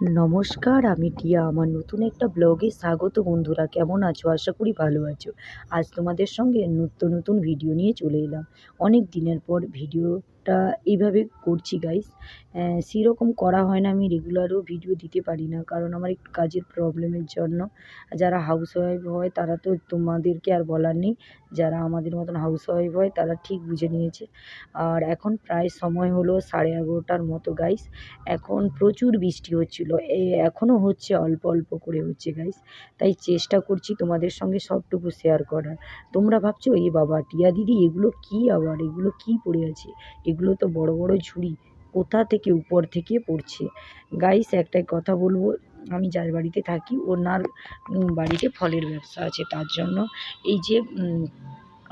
নমস্কার, আমি টিয়া। আমার নতুন একটা ব্লগে স্বাগত বন্ধুরা। কেমন আছো? আশা করি ভালো আছো। আজ তোমাদের সঙ্গে নিত্য নতুন ভিডিও নিয়ে চলে এলাম। অনেক দিনের পর ভিডিওটা এইভাবে করছি গাইস সেরকম করা হয় না, আমি রেগুলারও ভিডিও দিতে পারি না, কারণ আমার একটু কাজের প্রবলেমের জন্য। যারা হাউস ওয়াইফ হয়, তারা তো তোমাদেরকে আর বলার নেই। যারা আমাদের মতন হাউস ওয়াইফ হয়, তারা ঠিক বুঝে নিয়েছে। আর এখন প্রায় সময় হলো সাড়ে এগারোটার মতো গাইস এখন প্রচুর বৃষ্টি হচ্ছিল। এখনও হচ্ছে অল্প অল্প করে হচ্ছে গাইস তাই চেষ্টা করছি তোমাদের সঙ্গে সবটুকু শেয়ার করার। তোমরা ভাবছ, এ বাবা, টিয়া দিদি, এগুলো কী আবার? এগুলো কী পড়ে আছে? এগুলো তো বড় বড় ঝুড়ি। কোথা থেকে উপর থেকে পড়ছে? গাইস একটাই কথা বলব, আমি যার বাড়িতে থাকি ওনার বাড়িতে ফলের ব্যবসা আছে। তার জন্য এই যে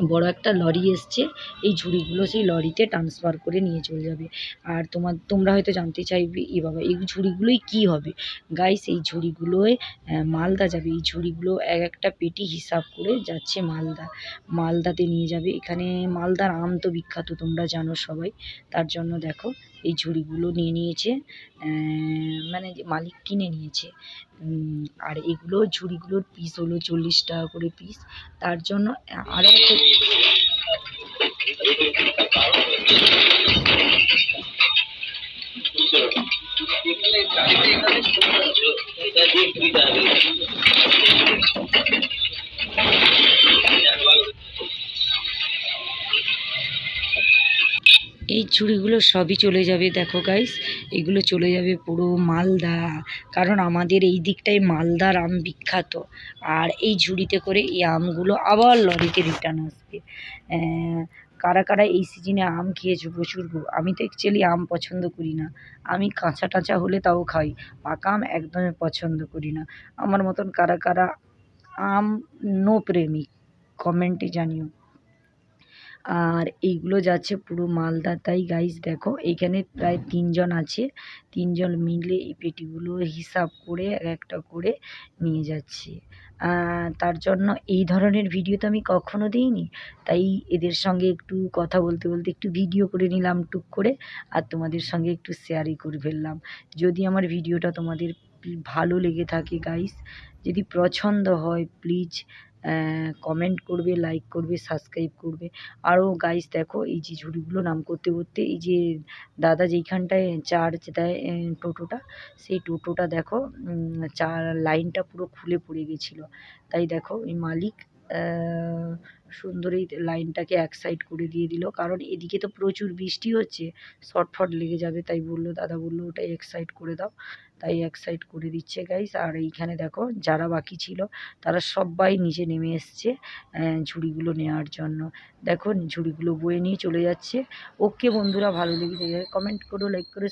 বড় একটা লরি এসছে, এই ঝুড়িগুলো সেই লরিতে ট্রান্সফার করে নিয়ে চলে যাবে। আর তোমার, তোমরা হয়তো জানতে চাইবে, এ বাবা, এই ঝুড়িগুলোই কি হবে? গাইস এই ঝুড়িগুলোয় মালদা যাবে। এই ঝুড়িগুলো এক একটা পেটি হিসাব করে যাচ্ছে মালদা। মালদাতে নিয়ে যাবে। এখানে মালদার আম তো বিখ্যাত, তোমরা জানো সবাই। তার জন্য দেখো এই ঝুড়িগুলো নিয়ে নিয়েছে মানে মালিক কিনে নিয়েছে। আর এগুলো ঝুড়িগুলোর পিস হলো চল্লিশ টাকা করে পিস তার জন্য আরও একটা এই ঝুড়িগুলো সবই চলে যাবে, দেখো গাইস এগুলো চলে যাবে পুরো মালদা। কারণ আমাদের এই দিকটায় মালদার আম বিখ্যাত। আর এই ঝুড়িতে করে এই আমগুলো আবার লরিতে রিটার্ন আসবে। কারা কারা এই সিজনে আম খেয়েছো প্রচুর আমি তো অ্যাকচুয়ালি আম পছন্দ করি না। আমি কাঁচা টাঁচা হলে তাও খাই, পাকা আম একদমই পছন্দ করি না। আমার মতন কারা কারা আম নো প্রেমিক কমেন্টে জানিও। আর এইগুলো যাচ্ছে পুরো মালদা। তাই গাইস দেখো এইখানে প্রায় তিনজন আছে। তিনজন মিলে এই পেটিগুলো হিসাব করে এক একটা করে নিয়ে যাচ্ছে। তার জন্য এই ধরনের ভিডিও তো আমি কখনো দিইনি। তাই এদের সঙ্গে একটু কথা বলতে বলতে একটু ভিডিও করে নিলাম টুক করে আর তোমাদের সঙ্গে একটু শেয়ারই করে ফেললাম। যদি আমার ভিডিওটা তোমাদের ভালো লেগে থাকে গাইস যদি পছন্দ হয় প্লিজ কমেন্ট করবে লাইক করবে সাবস্ক্রাইব করবে। আরও গাইস দেখো, এই যে ঝুড়িগুলো নাম করতে করতে, এই যে দাদা যেইখানটায় চার্জ দেয় টোটোটা, সেই টোটোটা দেখো চার লাইনটা পুরো খুলে পড়ে গেছিল। তাই দেখো, এই মালিক সুন্দর লাইনটাকে এক সাইড করে দিয়ে দিল। কারণ এদিকে তো প্রচুর বৃষ্টি হচ্ছে শর্টফট লেগে যাবে তাই বলল, দাদা বলল ওটাই এক সাইড করে দাও। তাই এক সাইড করে দিচ্ছে গাইস আর এইখানে দেখো, যারা বাকি ছিল, তারা সবাই নিচে নেমে এসছে ঝুড়িগুলো নেওয়ার জন্য। দেখো, ঝুড়িগুলো বয়ে নিয়ে চলে যাচ্ছে। ওকে বন্ধুরা, ভালো লেগে কমেন্ট করো লাইক করো